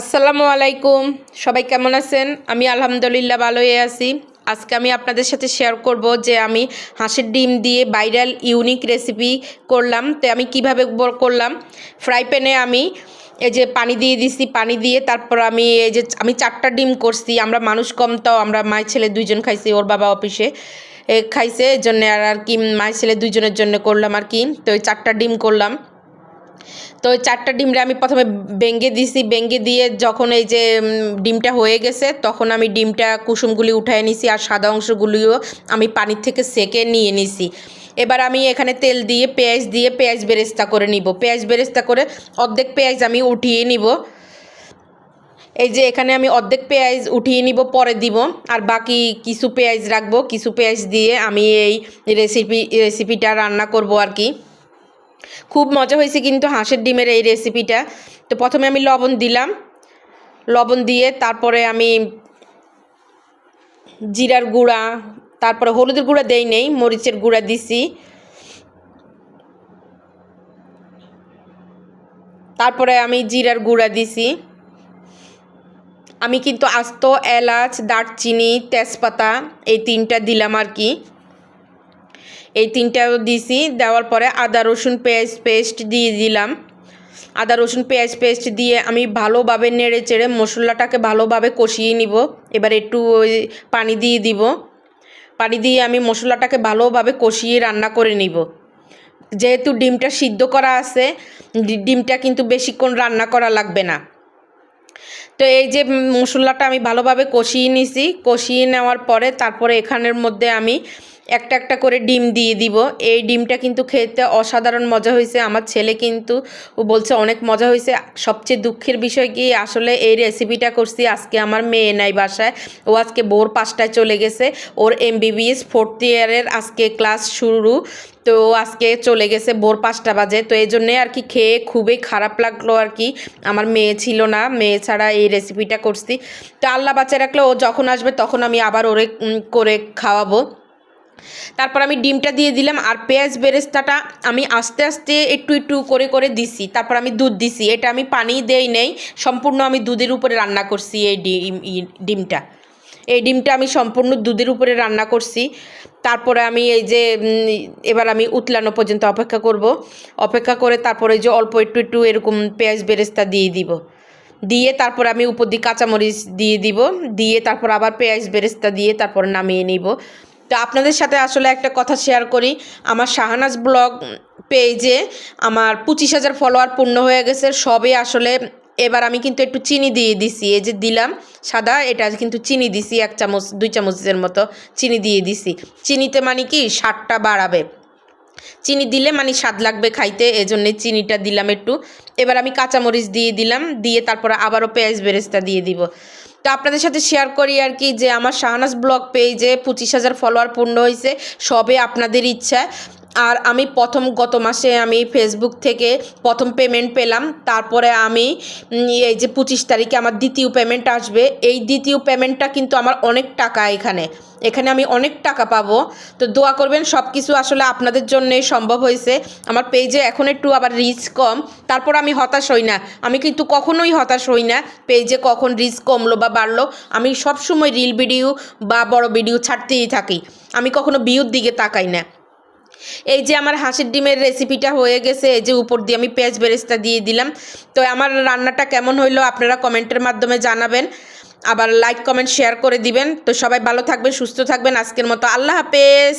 আসসালামু আলাইকুম। সবাই কেমন আছেন? আমি আলহামদুলিল্লাহ ভালোই আছি। আজকে আমি আপনাদের সাথে শেয়ার করব যে আমি হাঁসের ডিম দিয়ে ভাইরাল ইউনিক রেসিপি করলাম। তো আমি কীভাবে করলাম? ফ্রাই প্যানে আমি এই যে পানি দিয়ে দিছি, পানি দিয়ে তারপর আমি এই যে আমি চারটা ডিম করছি। আমরা মানুষ কম তাও আমরা মায়ের ছেলে দুইজন খাইছি, ওর বাবা অফিসে। খাইছে এই জন্য আর আর কি মায়ের ছেলে দুইজনের জন্য করলাম আর কি। তো ওই চারটা ডিম করলাম। তো চারটা ডিমটা আমি প্রথমে বেঙ্গে দিছি, বেঙ্গে দিয়ে যখন এই যে ডিমটা হয়ে গেছে, তখন আমি ডিমটা কুসুমগুলি উঠায় নিছি আর সাদা অংশগুলিও আমি পানির থেকে সেকে নিয়ে নিছি। এবার আমি এখানে তেল দিয়ে, পেঁয়াজ দিয়ে পেঁয়াজ বেরেস্তা করে নিব। পেঁয়াজ বেরেস্তা করে অর্ধেক পেঁয়াজ আমি উঠিয়ে নিব। এই যে, এখানে আমি অর্ধেক পেঁয়াজ উঠিয়ে নিব, পরে দিব। আর বাকি কিছু পেঁয়াজ রাখব, কিছু পেঁয়াজ দিয়ে আমি এই রেসিপি রেসিপিটা রান্না করব আর কি। খুব মজা হয়েছে কিন্তু হাঁসের ডিমের এই রেসিপিটা তো প্রথমে আমি লবণ দিলাম। লবণ দিয়ে তারপরে আমি জিরার গুঁড়া, তারপরে হলুদের গুঁড়া দেই নেই, মরিচের গুঁড়া দিছি। তারপরে আমি জিরার গুঁড়া দিছি। আমি কিন্তু আস্ত, এলাচ, দারচিনি, তেজপাতা এই তিনটা দিলাম আর কি। এই তিনটাও দিছি, দেওয়ার পরে আদা, রসুন পেঁয়াজ পেস্ট দিয়ে দিলাম। আদা, রসুন পেঁয়াজ পেস্ট দিয়ে আমি ভালোভাবে নেড়ে চেড়ে মশলাটাকে ভালোভাবে কষিয়ে নিব। এবার একটু পানি দিয়ে দিব। পানি দিয়ে আমি মশলাটাকে ভালোভাবে কষিয়ে রান্না করে নিব। যেহেতু ডিমটা সিদ্ধ করা আছে ডিমটা কিন্তু বেশিক্ষণ রান্না করা লাগবে না। তো এই যে মশলাটা আমি ভালোভাবে কষিয়ে নিছি, কষিয়ে নেওয়ার পরে তারপরে এখানের মধ্যে আমি একটা একটা করে ডিম দিয়ে দিব। এই ডিমটা কিন্তু খেতে অসাধারণ মজা হয়েছে। আমার ছেলে কিন্তু ও বলছে, অনেক মজা হয়েছে। সবচেয়ে দুঃখের বিষয় কি, আসলে এই রেসিপিটা করছি, আজকে আমার মেয়ে নাই বাসায়। ও আজকে ভোর পাঁচটায় চলে গেছে। ওর এমবিবিএস ফোর্থ ইয়ারের আজকে ক্লাস শুরু। তো আজকে চলে গেছে ভোর পাঁচটা বাজে। তো এই জন্যে আর কি খেয়ে খুবই খারাপ লাগল আর কি। আমার মেয়ে ছিল না। মেয়ে ছাড়া এই রেসিপিটা করছি। তো আল্লাহ বাচ্চা রাখলে ও যখন আসবে, তখন আমি আবার ওরে করে খাওয়াবো। তারপর আমি ডিমটা দিয়ে দিলাম আর পেঁয়াজ বেরেস্তাটা আমি আস্তে আস্তে একটু একটু করে করে দিছি। তারপর আমি দুধ দিছি। এটা আমি পানি দেই নেই। সম্পূর্ণ আমি দুধের উপরে রান্না করছি এই ডিম ডিমটা। এই ডিমটা আমি সম্পূর্ণ দুধের উপরে রান্না করছি। তারপরে আমি এই যে এবার আমি উতলানো পর্যন্ত অপেক্ষা করব। অপেক্ষা করে তারপরে যে অল্প একটু একটু এরকম পেঁয়াজ বেরেস্তা দিয়ে দিব। দিয়ে তারপর আমি উপর দিয়ে কাঁচামরিচ দিয়ে দিব। দিয়ে তারপর আবার পেঁয়াজ বেরেস্তা দিয়ে তারপর নামিয়ে নিব। তো আপনাদের সাথে আসলে একটা কথা শেয়ার করি। আমার শাহানাজ ব্লগ পেজে আমার পঁচিশ হাজার ফলোয়ার পূর্ণ হয়ে গেছে। সবে আসলে এবার আমি কিন্তু একটু চিনি দিয়ে দিছি। এই যে দিলাম সাদা, এটা কিন্তু চিনি দিছি, এক চামচ, দুই চামচের মতো চিনি দিয়ে দিছি। চিনিতে মানে কি? স্বাদটা বাড়াবে। চিনি দিলে মানে স্বাদ লাগবে খাইতে, এজন্যে চিনিটা দিলাম একটু। এবার আমি কাঁচামরিচ দিয়ে দিলাম, দিয়ে তারপরে আবারও পেঁয়াজ বেরেস্তা দিয়ে দিব। তো আপনাদের সাথে শেয়ার করি আর কি যে আমার শাহনাজ ব্লগ পেজে পঁচিশ হাজার ফলোয়ার পূর্ণ হয়েছে সবে আপনাদের ইচ্ছা আর আমি প্রথম গত মাসে আমি ফেসবুক থেকে প্রথম পেমেন্ট পেলাম। তারপরে আমি এই যে পঁচিশ তারিখে আমার দ্বিতীয় পেমেন্ট আসবে। এই দ্বিতীয় পেমেন্টটা কিন্তু আমার অনেক টাকা এখানে। এখানে আমি অনেক টাকা পাবো। তো দোয়া করবেন সব কিছু আসলে আপনাদের জন্যই সম্ভব হয়েছে। আমার পেজে এখন একটু আবার রিচ কম। তারপর আমি হতাশ হই না। আমি কিন্তু কখনোই হতাশ হই না। পেজে কখন রিচ কমলো বা বাড়লো, আমি সবসময় রিল ভিডিও বা বড় ভিডিও ছাড়তেই থাকি। আমি কখনো বিউর দিকে তাকাই না। এই যে আমার হাঁসের ডিমের রেসিপিটা হয়ে গেছে, এই যে উপর দিয়ে আমি পেঁয়াজ বেরেস্তা দিয়ে দিলাম। তো আমার রান্নাটা কেমন হইল আপনারা কমেন্টের মাধ্যমে জানাবেন। আবার লাইক কমেন্ট শেয়ার করে দিবেন। তো সবাই ভালো থাকবেন, সুস্থ থাকবেন। আজকের মতো আল্লাহ হাফেজ।